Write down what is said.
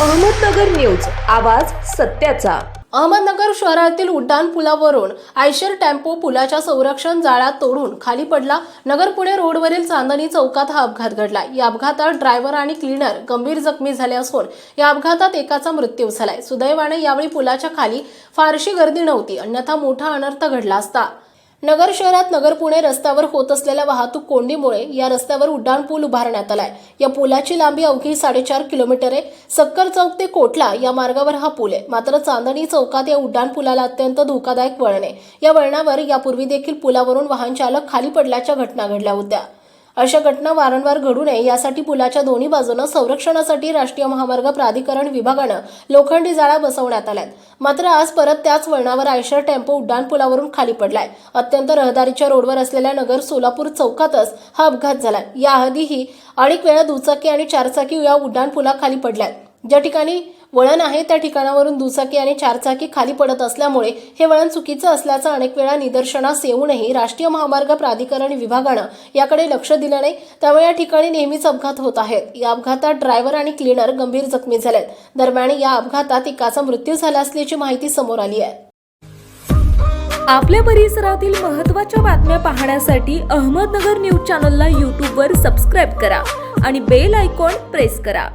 Ahmednagar news आवाज सत्याचा. अहमदनगर शहरातील उड्डाण पुलावरून आयशर टेम्पो पुलाच्या संरक्षण जाळ्यात तोडून खाली पडला. नगर पुणे रोडवरील चांदणी चौकात हा अपघात घडला. या अपघातात ड्रायव्हर आणि क्लीनर गंभीर जखमी झाले असून या अपघातात एकाचा मृत्यू झालाय. सुदैवाने यावेळी पुलाच्या खाली फारशी गर्दी नव्हती. अन्यथा मोठा अनर्थ घडला असता. नगर शहरात नगर पुणे रस्त्यावर होत असलेल्या वाहतूक कोंडीमुळे या रस्त्यावर उड्डाण पूल उभारण्यात आलाय. या पुलाची लांबी अवघी साडेचार किलोमीटर आहे. सक्कर चौक ते कोटला या मार्गावर हा पूल आहे. मात्र चांदणी चौकात या उड्डाण पुलाला अत्यंत धोकादायक वळण आहे. या वळणावर यापूर्वी देखील पुलावरून वाहन चालक खाली पडल्याच्या घटना घडल्या होत्या. अशा घटना वारंवार घडू नये यासाठी पुलाच्या दोन्ही बाजूनं संरक्षणासाठी राष्ट्रीय महामार्ग प्राधिकरण विभागानं लोखंडी जाळ्या बसवण्यात आल्यात. मात्र आज परत त्याच वळणावर आयशर टेम्पो उड्डाण पुलावरून खाली पडलाय. अत्यंत रहदारीच्या रोडवर असलेल्या नगर सोलापूर चौकातच हा अपघात झालाय. याआधीही अनेक वेळा दुचाकी आणि चारचाकी या उड्डाण पुलाखाली पडल्यात. ज्या ठिकाणी वळण आहे त्या ठिकाणावरून दुचाकी आणि चारचाकी खाली पडत असल्यामुळे हे वळण चुकीचं असल्याचं अनेक वेळा निदर्शनास येऊनही राष्ट्रीय महामार्ग प्राधिकरण विभागानं याकडे लक्ष दिलं नाही त्यामुळे या ठिकाणी नेहमीच अपघात होत आहेत. या अपघातात ड्रायव्हर आणि क्लीनर गंभीर जखमी झालेत. दरम्यान या अपघातात एकाचा मृत्यू झाला असल्याची माहिती समोर आली आहे. आपल्या परिसरातील महत्त्वाच्या बातम्या पाहण्यासाठी अहमदनगर न्यूज चॅनलला यूट्यूबवर सबस्क्राईब करा आणि बेल आयकॉन प्रेस करा.